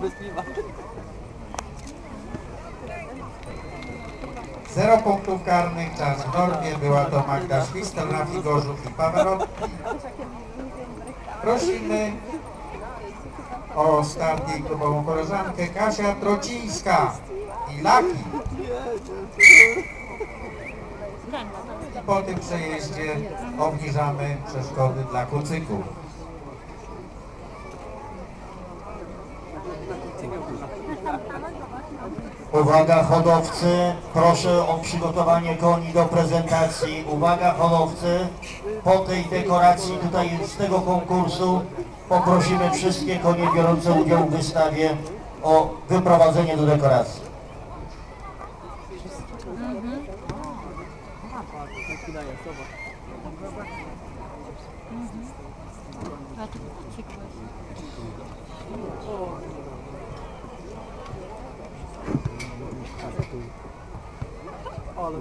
Bez piwa. Zero punktów karnych, czas w normie. Była to Magda Szwistel, Rafi Gorzów i Pawełowski. Prosimy o start jej klubową koleżankę Kasia Trocińska i Laki. I po tym przejeździe obniżamy przeszkody dla kucyków. Uwaga hodowcy, proszę o przygotowanie koni do prezentacji. Uwaga hodowcy, po tej dekoracji tutaj z tego konkursu poprosimy wszystkie konie biorące udział w wystawie o wyprowadzenie do dekoracji. Taki Ale.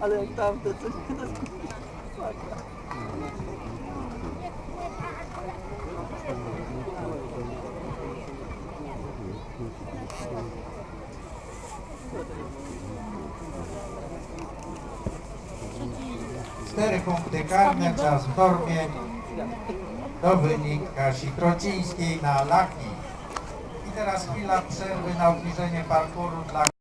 Ale jak tamte, to nie masakra. Cztery punkty karne, w normie. To wynik Kasi Trocińskiej na Laki. Teraz chwila przerwy na obniżenie parkuru dla